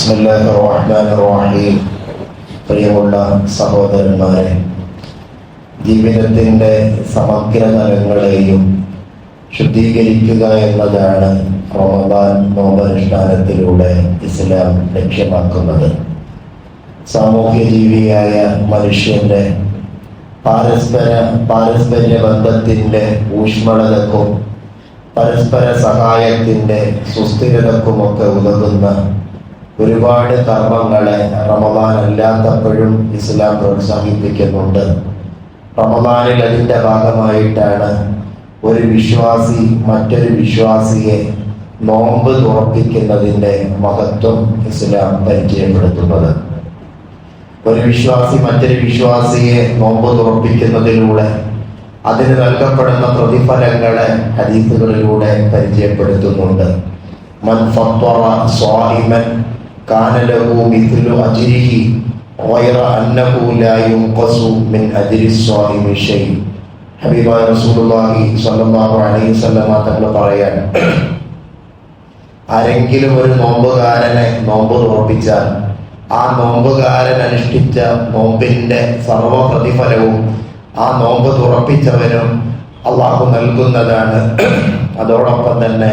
റഹീം പ്രിയമുള്ള സഹോദരന്മാരെ ജീവിതത്തിന്റെ സമഗ്ര തലങ്ങളെയും ശുദ്ധീകരിക്കുക എന്നതാണ് റമദാൻ നോമ്പനുഷ്ഠാനത്തിലൂടെ ഇസ്ലാം ലക്ഷ്യമാക്കുന്നത്. സാമൂഹ്യ ജീവിയായ മനുഷ്യന്റെ പാരസ്പര പാരസ്പര്യ ബന്ധത്തിന്റെ ഊഷ്മളതക്കും പരസ്പര സഹായത്തിന്റെ സുസ്ഥിരതക്കുമൊക്കെ ഉതകുന്ന ഒരുപാട് കർമ്മങ്ങളെ റമദാൻ അല്ലാത്തപ്പോഴും ഇസ്ലാം പ്രോത്സാഹിപ്പിക്കുന്നുണ്ട്. റമദാനിൽ അതിന്റെ ഭാഗമായിട്ടാണ് ഒരു വിശ്വാസി മറ്റൊരു വിശ്വാസിയെ നോമ്പ് തുറപ്പിക്കുന്നതിന്റെ മഹത്വം ഇസ്ലാം പരിചയപ്പെടുത്തുന്നത്. ഒരു വിശ്വാസി മറ്റൊരു വിശ്വാസിയെ നോമ്പ് തുറപ്പിക്കുന്നതിലൂടെ അതിന് നൽകപ്പെടുന്ന പ്രതിഫലങ്ങളെ ഹദീസുകളിലൂടെ പരിചയപ്പെടുത്തുന്നുണ്ട്. മൻ ഫത്വറ സ്വാഹിമൻ കാന ലഹു മിഥ്ലു അജ്രിഹി غير أنه لا ينقص من أجر الصائم شيء ഹബീബായ റസൂലുള്ളാഹി സ്വല്ലല്ലാഹു അലൈഹി വസല്ലമ തങ്ങൾ പറയാൻ ആരെങ്കിലും ഒരു നോമ്പുകാരനെ നോമ്പ് തുറപ്പിച്ചാൽ ആ നോമ്പുകാരൻ അനുഷ്ഠിച്ച നോമ്പിന്റെ സർവ പ്രതിഫലവും ആ നോമ്പ് തുറപ്പിച്ചവനും അള്ളാഹു നൽകുന്നതാണ് അതോടൊപ്പം തന്നെ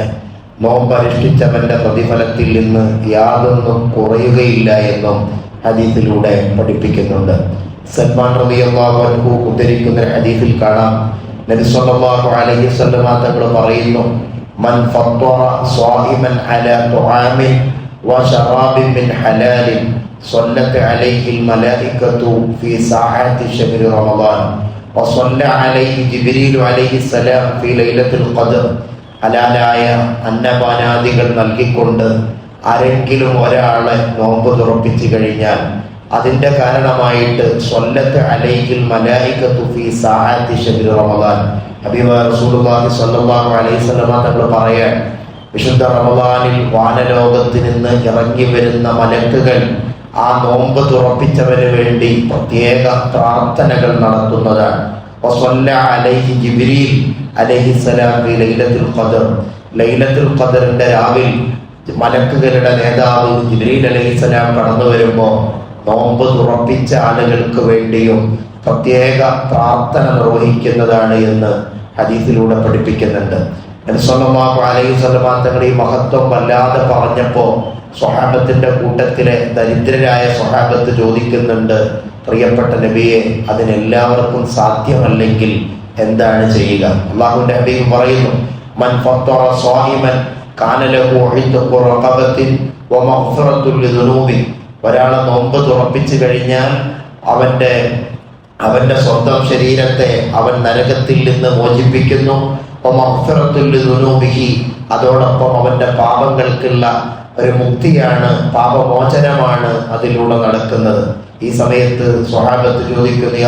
നോമ്പ് അനുഷ്ഠിച്ചവന്റെ പ്രതിഫലത്തിൽ നിന്ന് യാതൊന്നും കുറയുകയില്ല എന്നും ഹദീസിലൂടെ പഠിപ്പിക്കുന്നുണ്ട് സൽമാൻ റളിയല്ലാഹു അൻഹു ഉദ്ധരിക്കുന്ന ഒരു ഹദീസിൽ കാണാം നബി സല്ലല്ലാഹു അലൈഹി വസല്ലമ തങ്ങൾ പറയുന്നു മൻ ഫത്വറ സ്വാഹിമൻ അലാ തുആമിൻ വശറാബിൻ മിൻ ഹലാലിൻ صلت عليه الملائكة في ساعات شهر رمضان وصلى عليه جبريل عليه السلام في ليلة القدر ഹലാലായ അന്നപാനാദികൾ നൽകിക്കൊണ്ട് ആരെങ്കിലും ഒരാളെ നോമ്പ് തുറപ്പിച്ചു കഴിഞ്ഞാൽ അതിന്റെ കാരണമായിട്ട് സ്വല്ലത്ത് അലൈഹിൽ മലായികത്തു തുഫി സാഅത്തി ശഹ്രി റമദാൻ. ഹബീബ റസൂലുള്ളാഹി സ്വല്ലല്ലാഹു അലൈഹി തങ്ങൾ പറയാൻ വിശുദ്ധ റമദാനിൽ വാനലോകത്ത് നിന്ന് ഇറങ്ങി വരുന്ന മലക്കുകൾ ആ നോമ്പ് തുറപ്പിച്ചവന് വേണ്ടി പ്രത്യേക പ്രാർത്ഥനകൾ നടത്തുന്നതാണ്. വസല്ല അലൈഹി അലൈഹിസ്സലാം ലൈലത്തുൽ ലൈലത്തുൽ രാവിൽ മലക്കുകളുടെ നേതാവ് ജിബ്രീൽ അലൈഹിസ്സലാം കടന്നു വരുമ്പോൾ നോമ്പ് തുറപ്പിച്ച ആളുകൾക്ക് വേണ്ടിയും പ്രത്യേക പ്രാർത്ഥന നിർവഹിക്കുന്നതാണ് എന്ന് ഹദീസിലൂടെ പഠിപ്പിക്കുന്നുണ്ട്. തങ്ങളുടെ ഈ മഹത്വം വല്ലാതെ പറഞ്ഞപ്പോൾ സ്വഹാബത്തിന്റെ കൂട്ടത്തിലെ ദരിദ്രരായ സ്വഹാബത്ത് ചോദിക്കുന്നുണ്ട് പ്രിയപ്പെട്ട നബിയെ അതിനെല്ലാവർക്കും സാധ്യമല്ലെങ്കിൽ എന്താണ് ചെയ്യുക? അള്ളാഹുവിന്റെ ഹബീബ് പറയുന്നു മൻ ഫത്തറ സ്വാഹിമൻ കാന ലഹു ഉഹിദ്ദു റഖബത്തിൻ വമഗ്ഫിറത്തുൽ ലിദുനൂബി ഒരാളെ നോമ്പ് തുറപ്പിച്ചു കഴിഞ്ഞാൽ അവന്റെ അവന്റെ സ്വന്തം ശരീരത്തെ അവൻ നരകത്തിൽ നിന്ന് മോചിപ്പിക്കുന്നു. വമഗ്ഫിറത്തുൽ ലിദുനൂബിഹി അതോടൊപ്പം അവന്റെ പാപങ്ങൾക്കുള്ള ഒരു മുക്തിയാണ് പാപമോചനമാണ് അതിലൂടെ നടക്കുന്നത്. ഈ സമയത്ത് സ്വഹാബത്ത് ചോദിക്കുന്നു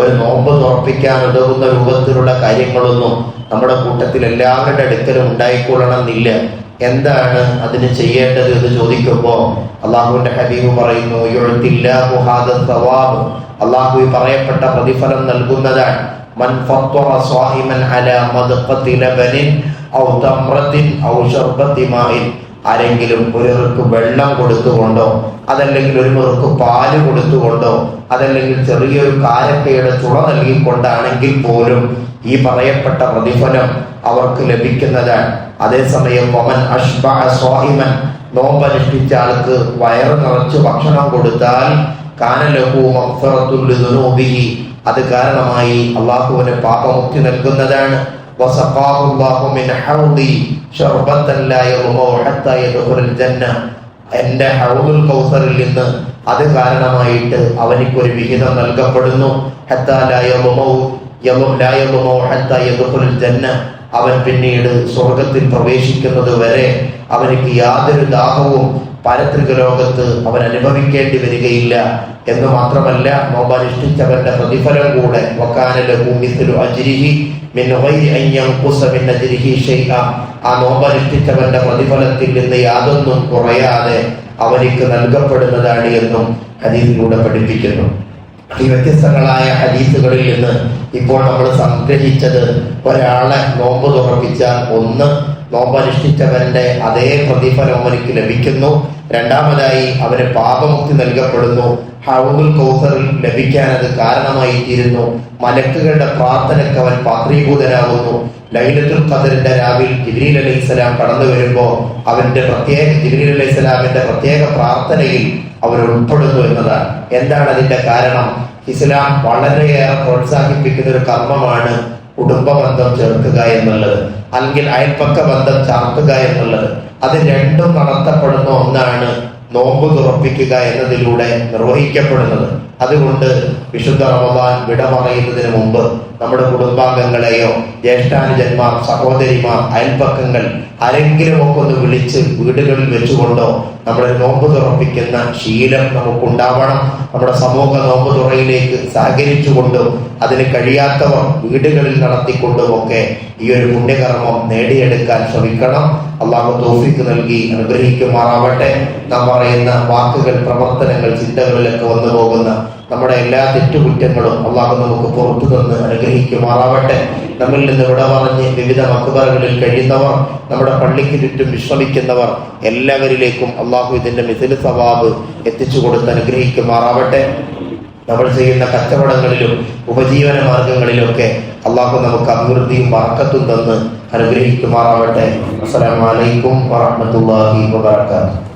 ഒരു നോമ്പ് തുറപ്പിക്കാൻ ഉതകുന്ന രൂപത്തിലുള്ള കാര്യങ്ങളൊന്നും നമ്മുടെ കൂട്ടത്തിൽ എല്ലാവരുടെ അടുക്കലും ഉണ്ടായിക്കൊള്ളണമെന്നില്ല. എന്താണ് അതിന് ചെയ്യേണ്ടത് എന്ന് ചോദിക്കുമ്പോൾ അള്ളാഹുവിന്റെ ഹബീബ് പറയുന്നു അള്ളാഹു പറയപ്പെട്ട പ്രതിഫലം നൽകുന്നതാണ്. من فطر صائما على مدقة لبن أو تمرة أو شربة ماء ആരെങ്കിലും ഒരാൾക്ക് വെള്ളം കൊടുത്തുകൊണ്ടോ അതല്ലെങ്കിൽ ഒരു മുറുക്ക് പാല് കൊടുത്തുകൊണ്ടോ അതല്ലെങ്കിൽ ചെറിയൊരു കാരക്കയുടെ ചുള നൽകിക്കൊണ്ടാണെങ്കിൽ പോലും ഈ പറയപ്പെട്ട പ്രതിഫലം അവർക്ക് ലഭിക്കുന്നതാണ് അതേസമയം ഒമൻ അഷ്ബ സ്വാഹിമൻ നോമ്പനുഷ്ഠിച്ച ആൾക്ക് വയറ് നിറച്ച് ഭക്ഷണം കൊടുത്താൽ കാനലഹു മഗ്ഫിറത്തുൽ അത് കാരണമായി അള്ളാഹുവിന് പാപമുക്തി നൽകുന്നതാണ്. എന്റെ ഹൗദുൽ കൗസറിൽ നിന്ന് അത് കാരണമായിട്ട് അവനിക്കൊരു വിഹിതം നൽകപ്പെടുന്നു. അവൻ പിന്നീട് സ്വർഗത്തിൽ പ്രവേശിക്കുന്നത് വരെ അവനക്ക് യാതൊരു ദാഹവും പാരത്രിക ലോകത്ത് അവൻ അനുഭവിക്കേണ്ടി വരികയില്ല. എന്ന് മാത്രമല്ല നോമ്പനുഷ്ഠിച്ചവന്റെ പ്രതിഫലം കൂടെ ആ നോമ്പനുഷ്ഠിച്ചവന്റെ പ്രതിഫലത്തിൽ നിന്ന് യാതൊന്നും കുറയാതെ അവനിക്ക് നൽകപ്പെടുന്നതാണ് എന്നും ഹദീസിലൂടെ പഠിപ്പിക്കുന്നു. ഈ വ്യത്യസ്തങ്ങളായ ഹദീസുകളിൽ നിന്ന് ഇപ്പോൾ നമ്മൾ സംഗ്രഹിച്ചത് ഒരാളെ നോമ്പ് തുറപ്പിച്ചാൽ ഒന്ന് നോമ്പ് അനുഷ്ഠിച്ചവന്റെ അതേ പ്രതിഫലം അവനിക്ക് ലഭിക്കുന്നു. രണ്ടാമതായി അവന് പാപമുക്തി നൽകപ്പെടുന്നു. ഹവുൽ കൗസറിൽ ലഭിക്കാൻ അത് കാരണമായി തീരുന്നു മലക്കുകളുടെ പ്രാർത്ഥനയ്ക്ക് അവൻ പാത്രീഭൂതനാകുന്നു. ലൈലത്തുൽ ഖദറിന്റെ രാവിൽ ജിബ്രീൽ അലൈഹി സ്വലാം കടന്നു വരുമ്പോൾ അവന്റെ പ്രത്യേക ജിബ്രീൽ അലൈഹി സ്വലാമിന്റെ പ്രത്യേക പ്രാർത്ഥനയിൽ അവർ ഉൾപ്പെടുന്നു എന്നതാണ്. എന്താണ് അതിന്റെ കാരണം? ഇസ്ലാം വളരെയേറെ പ്രോത്സാഹിപ്പിക്കുന്ന ഒരു കർമ്മമാണ് കുടുംബ ബന്ധം ചേർക്കുക എന്നുള്ളത്. അല്ലെങ്കിൽ അയൽപ്പക്ക ബന്ധം ചാർത്തുക എന്നുള്ളത്. അത് രണ്ടും നടത്തപ്പെടുന്ന ഒന്നാണ് നോമ്പ് തുറപ്പിക്കുക എന്നതിലൂടെ നിർവഹിക്കപ്പെടുന്നത്. അതുകൊണ്ട് വിശുദ്ധ റമദാൻ വിട പറയുന്നതിന് മുമ്പ് നമ്മുടെ കുടുംബാംഗങ്ങളെയോ ജ്യേഷ്ഠാനുജന്മാർ സഹോദരിമാർ അയൽപ്പക്കങ്ങൾ ആരെങ്കിലും ഒക്കെ ഒന്ന് വിളിച്ച് വീടുകളിൽ വെച്ചുകൊണ്ടോ നമ്മുടെ നോമ്പ് തുറപ്പിക്കുന്ന ശീലം നമുക്കുണ്ടാവണം. നമ്മുടെ സമൂഹ നോമ്പ് തുറയിലേക്ക് സഹകരിച്ചുകൊണ്ടും അതിന് കഴിയാത്തവർ വീടുകളിൽ നടത്തിക്കൊണ്ടും ഒക്കെ ഈ ഒരു പുണ്യകർമ്മം നേടിയെടുക്കാൻ ശ്രമിക്കണം. അള്ളാഹു തോഫിക്ക് നൽകി അനുഗ്രഹിക്കുമാറാവട്ടെ. നാം പറയുന്ന വാക്കുകൾ പ്രവർത്തനങ്ങൾ ചിന്തകളിലൊക്കെ വന്നു പോകുന്ന നമ്മുടെ എല്ലാ തെറ്റുകുറ്റങ്ങളും അള്ളാഹു നമുക്ക് പുറത്തു നിന്ന് അനുഗ്രഹിക്കുമാറാവട്ടെ. നമ്മിൽ നിന്ന് ഇവിടെ പറഞ്ഞ് വിവിധ മക്കുബറകളിൽ കഴിയുന്നവർ നമ്മുടെ പള്ളിക്ക് ചുറ്റും വിശ്രമിക്കുന്നവർ എല്ലാവരിലേക്കും അള്ളാഹു ഇതിന്റെ മിഥിൽ സവാബ് എത്തിച്ചു കൊടുത്ത് അനുഗ്രഹിക്കുമാറാവട്ടെ. നമ്മൾ ചെയ്യുന്ന കച്ചവടങ്ങളിലും ഉപജീവന മാർഗങ്ങളിലൊക്കെ അള്ളാഹു നമുക്ക് അഭിവൃദ്ധിയും വർക്കത്തും തന്ന് അനുഗ്രഹിക്കുമാറാവട്ടെ. അസ്സലാമലൈക്കും വാഹമത്തല്ലാഹി വബർക്കാത്തു